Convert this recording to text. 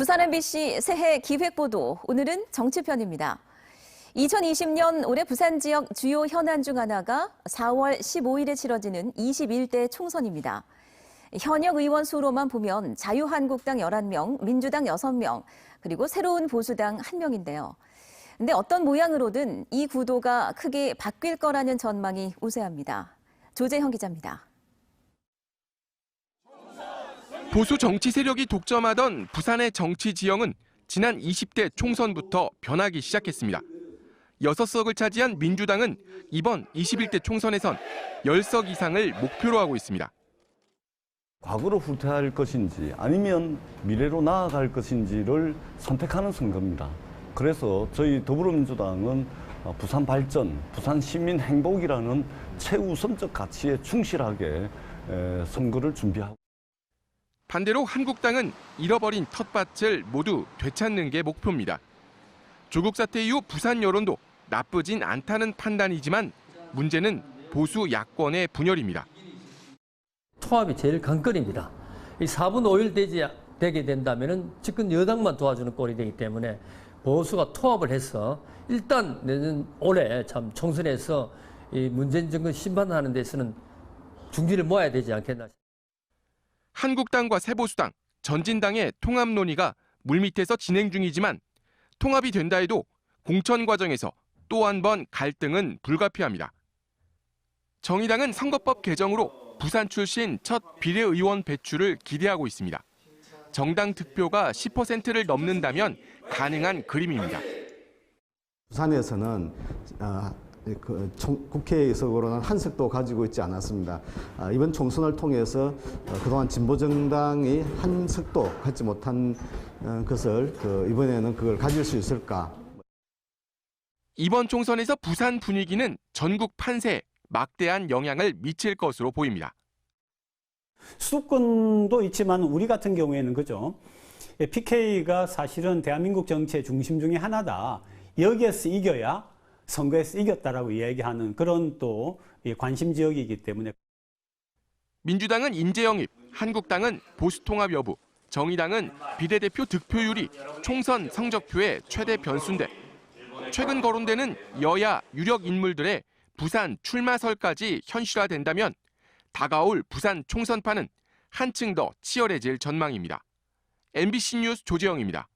부산 MBC 새해 기획보도 오늘은 정치편입니다. 2020년 올해 부산 지역 주요 현안 중 하나가 4월 15일에 치러지는 21대 총선입니다. 현역 의원 수로만 보면 자유한국당 11명, 민주당 6명, 그리고 새로운 보수당 1명인데요. 근데 어떤 모양으로든 이 구도가 크게 바뀔 거라는 전망이 우세합니다. 조재형 기자입니다. 보수 정치 세력이 독점하던 부산의 정치 지형은 지난 20대 총선부터 변하기 시작했습니다. 6석을 차지한 민주당은 이번 21대 총선에선 10석 이상을 목표로 하고 있습니다. 과거로 후퇴할 것인지 아니면 미래로 나아갈 것인지를 선택하는 선거입니다. 그래서 저희 더불어민주당은 어, 부산 발전, 부산 시민 행복이라는 최우선적 가치에 충실하게 에, 선거를 준비하고 반대로 한국당은 잃어버린 텃밭을 모두 되찾는 게 목표입니다. 조국 사태 이후 부산 여론도 나쁘진 않다는 판단이지만 문제는 보수 야권의 분열입니다. 통합이 제일 관건입니다. 이 4분 5일 되지, 되게 된다면 집권 여당만 도와주는 꼴이 되기 때문에 보수가 통합을 해서 일단 내년 올해 참 총선에서 이 문재인 정권 심판하는 데서는 중지를 모아야 되지 않겠나. 한국당과 새보수당, 전진당의 통합 논의가 물밑에서 진행 중이지만 통합이 된다 해도 공천 과정에서 또 한 번 갈등은 불가피합니다. 정의당은 선거법 개정으로 부산 출신 첫 비례의원 배출을 기대하고 있습니다. 정당 득표가 10%를 넘는다면 가능한 그림입니다. 부산에서는 아, 그 총- 국회의석으로는 한 석도 가지고 있지 않았습니다. 아, 이번 총선을 통해서 어, 그동안 진보정당이 한 석도 갖지 못한 어, 것을 그 이번에는 그걸 가질 수 있을까 이번 총선에서 부산 분위기는 전국 판세에 막대한 영향을 미칠 것으로 보입니다. 수도권도 있지만 우리 같은 경우에는 그죠. PK가 사실은 대한민국 정치의 중심 중에 하나다. 여기에서 이겨야 선거에서 이겼다라고 이야기하는 그런 또 관심 지역이기 때문에 민주당은 인재 영입, 한국당은 보수 통합 여부, 정의당은 비례대표 득표율이 총선 성적표의 최대 변수인데 최근 거론되는 여야 유력 인물들의 부산 출마설까지 현실화된다면 다가올 부산 총선판은 한층 더 치열해질 전망입니다. MBC 뉴스 조재영입니다.